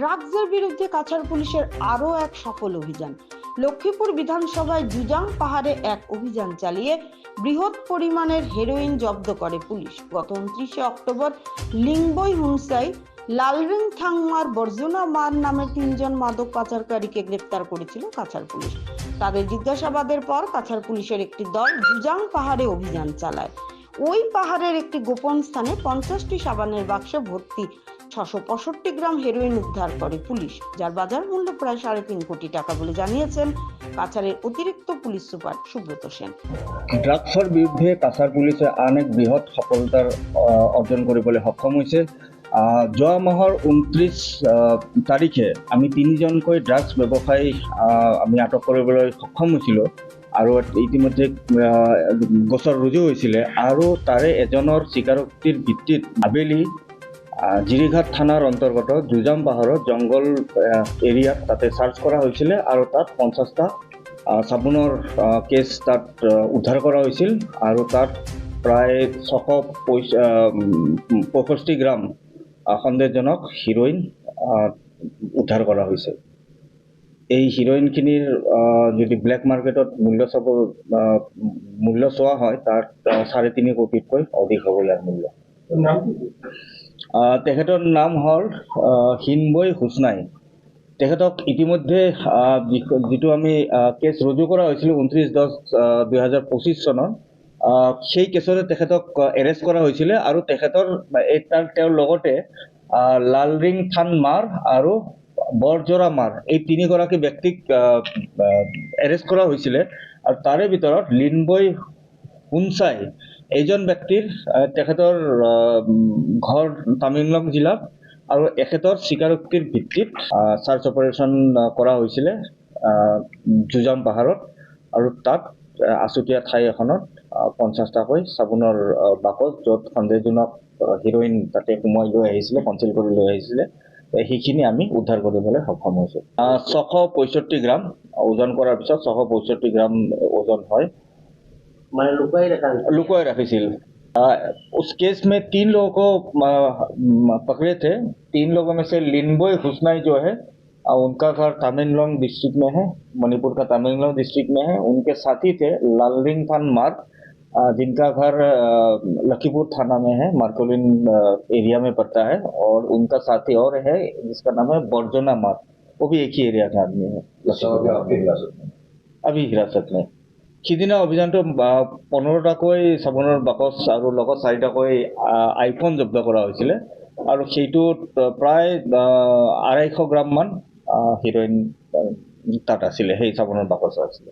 ড্রাগসের বিরুদ্ধে কাছাড় পুলিশের আরও এক সফল অভিযান। লক্ষ্মীপুর বিধানসভায় জুজাং পাহাড়ে এক অভিযান চালিয়ে বৃহৎ পরিমাণের হেরোইন জব্দ করে পুলিশ। গত উনত্রিশে অক্টোবর লিঙ্গবই হুমসাই লালরিং থাংমার, বর্জনা মার নামে তিনজন মাদক পাচারকারীকে গ্রেপ্তার করেছিল কাছাড় পুলিশ। তাদের জিজ্ঞাসাবাদের পর কাছাড় পুলিশের একটি দল জুজাং পাহাড়ে অভিযান চালায়। ওই পাহাড়ের একটি গোপন স্থানে পঞ্চাশটি সাবানের বাক্সে ভর্তি ছশো পঁয়ষট্টি গ্রাম হেরোইন উদ্ধার করে পুলিশ, যার বাজার মূল্য প্রায় সাড়ে তিন কোটি টাকা বলে জানিয়েছেন কাছাড়ের অতিরিক্ত পুলিশ সুপার সুব্রত সেন। ড্ৰাগছৰ বিৰুদ্ধে কাছাৰ পুলিচে আন এক বৃহৎ সফলতাৰ অৰ্জন কৰিবলৈ সক্ষম হৈছে যোৱা মাহৰ ঊনত্ৰিছ তাৰিখে আমি তিনিজনকৈ ড্ৰাগছ ব্যৱসায়ী আমি আটক কৰিবলৈ সক্ষম হৈছিলোঁ আৰু ইতিমধ্যে গোচৰ ৰুজু হৈছিলে আৰু তাৰে এজনৰ স্বীকাৰোক্তিৰ ভিত্তিত আবেলি আহ, জিৰিঘাট থানাৰ অন্তৰ্গত জুজাম পাহাৰত জংঘল আহ, এৰিয়াত তাতে চাৰ্চ কৰা হৈছিলে আৰু তাত পঞ্চাছটা চাবোনৰ কেছ তাত উদ্ধাৰ কৰা হৈছিল আৰু তাত প্ৰায় ছশ পঁয়ষষ্ঠি গ্ৰাম সন্দেহজনক হিৰ'ইন উদ্ধাৰ কৰা হৈছে। এই হিৰ'ইনখিনিৰ যদি ব্লেক মাৰ্কেটত মূল্য চাব মূল্য চোৱা হয় তাত চাৰে তিনি কোটিতকৈ অধিক হ'ব ইয়াৰ মূল্য। তেখেতৰ নাম হ'ল হিনবৈ হুচনাই তেখেতক ইতিমধ্যে যিটো আমি কেছ ৰুজু কৰা হৈছিল ঊনত্ৰিছ দহ দুহেজাৰ পঁচিছ চনত সেই কেছতে তেখেতক এৰেষ্ট কৰা হৈছিলে আৰু তেখেতৰ তাৰ তেওঁৰ লগতে লালৰিং থান মাৰ আৰু বৰজৰা মাৰ এই তিনিগৰাকী ব্যক্তিক এৰেষ্ট কৰা হৈছিলে। আৰু তাৰে ভিতৰত লিনবৈ হুনচাই এইজন ব্যক্তিৰ তেখেতৰ ঘৰ তামিলনাডু জিলাত আৰু এখেতৰ স্বীকাৰোক্তিৰ ভিত্তিত চাৰ্চ অপাৰেশ্যন কৰা হৈছিলে জুজাম পাহাৰত আৰু তাত আহ, আচুতীয়া ঠাই এখনত পঞ্চাছটাকৈ চাবোনৰ বাকচ য'ত সন্দেহজনক হিৰ'ইন তাতে সোমোৱাই লৈ আহিছিলে কনচিল কৰি লৈ আহিছিলে সেইখিনি আমি উদ্ধাৰ কৰিবলৈ সক্ষম হৈছোঁ। ছশ পঁয়ষষ্ঠি গ্ৰাম ওজন কৰাৰ পিছত ছশ পঁয়ষষ্ঠি গ্ৰাম ওজন হয়। মানে লুকাই রাখা হয়েছে। लुकोए रखी थी आ, उस केस में तीन लोगों को आ, म, पकड़े थे तीन लोगों में से लिनबोय हुसनाई जो है आ, उनका घर तमिलनाडु डिस्ट्रिक्ट में है मणिपुर का तमिलनाडु डिस्ट्रिक्ट में है उनके साथी थे लालरिंग खान मार आ, जिनका घर आ, लखीपुर थाना में है मार्कोलिन आ, एरिया में पड़ता है और उनका साथी और है जिसका नाम है बर्जना मार वो भी एक ही एरिया का आदमी है लखीपुर अभी हिरासत में সিদিনা অভিযানটো পোন্ধৰটাকৈ চাবোনৰ বাকচ আৰু লগত চাৰিটাকৈ আইফোন জব্দ কৰা হৈছিলে। আৰু সেইটোত প্ৰায় আঢ়ৈশ গ্ৰামমান হিৰ'ইন তাত আছিলে সেই চাবোনৰ বাকচ আছিলে।